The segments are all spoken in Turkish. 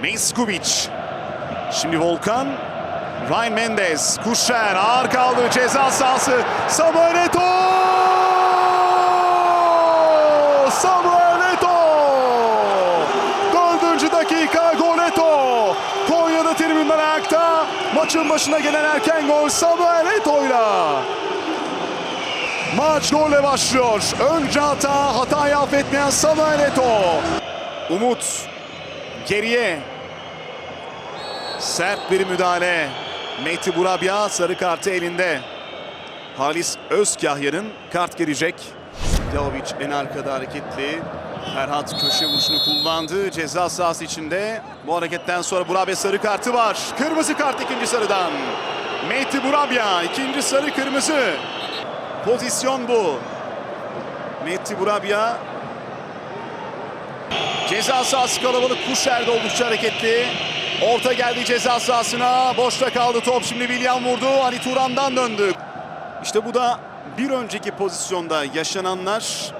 Halis Kubic. Şimdi Volkan. Ryan Mendes. Kuşer ağır kaldı ceza sahası. Samuel Eto'o! Samuel Eto'o! Dördüncü dakika gol Eto'o! Konya'da tribünler ayakta. Maçın başına gelen erken gol Samuel Eto'yla. Maç golle başlıyor. Önce hata, hatayı affetmeyen Samuel Eto'o. Umut geriye. Sert bir müdahale. Mehdi Burabya sarı kartı elinde. Halis Özkahya'nın kart gelecek. Yahovic en arkada hareketli. Ferhat köşe vuruşunu kullandı. Ceza sahası içinde. Bu hareketten sonra Burabya sarı kartı var. Kırmızı kart ikinci sarıdan. Mehdi Burabya ikinci sarı kırmızı. Pozisyon bu. Mehdi Burabya. Ceza sahası kalabalık. Kuşer de oldukça hareketli. Orta geldi ceza sahasına. Boşta kaldı top. Şimdi William vurdu. Ali Turan'dan döndü. İşte bu da bir önceki pozisyonda yaşananlar.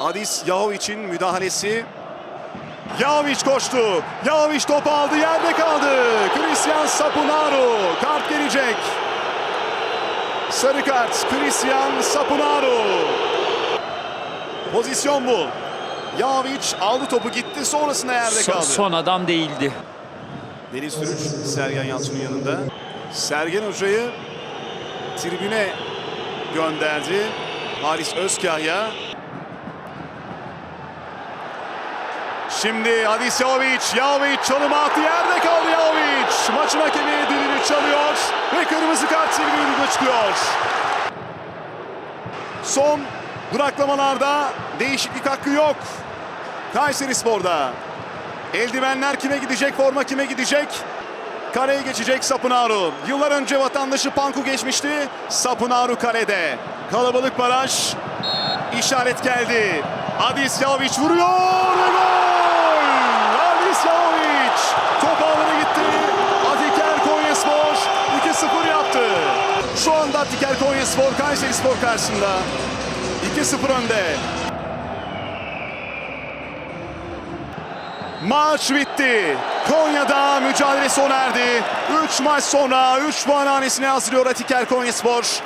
Adis Yahovic'in müdahalesi. Yahovic koştu. Yahovic topu aldı. Yerde kaldı. Christian Sapunaru. Kart gelecek. Sarı kart. Christian Sapunaru. Pozisyon bu. Yahovic aldı topu gitti. Sonrasında yerde kaldı. son adam değildi. Deniz Sürüç Sergen Yalçın'ın yanında. Sergen Hoca'yı tribüne gönderdi. Haris Özkahya. Şimdi Hadis Yahovic. Yahovic çalıma attı. Yerde kaldı Yahovic. Maçın hakemi dilini çalıyor. Ve kırmızı kart tribününe çıkıyor. Son duraklamalarda değişiklik hakkı yok. Kayseri Spor'da. Eldivenler kime gidecek, forma kime gidecek? Kaleye geçecek Sapunaru. Yıllar önce vatandaşı Panku geçmişti. Sapunaru kalede. Kalabalık baraj. İşaret geldi. Adis Yahovic vuruyor ve gol! Adis Yahovic. Top ağlara gitti. Atiker Konyaspor 2-0 yaptı. Şu anda Atiker Konyaspor Kayseri Spor karşısında. 2-0 önde. Maç bitti. Konya'da mücadele sona erdi. 3 maç sonra 3 puan hanesine hazırlıyor Atiker Konyaspor.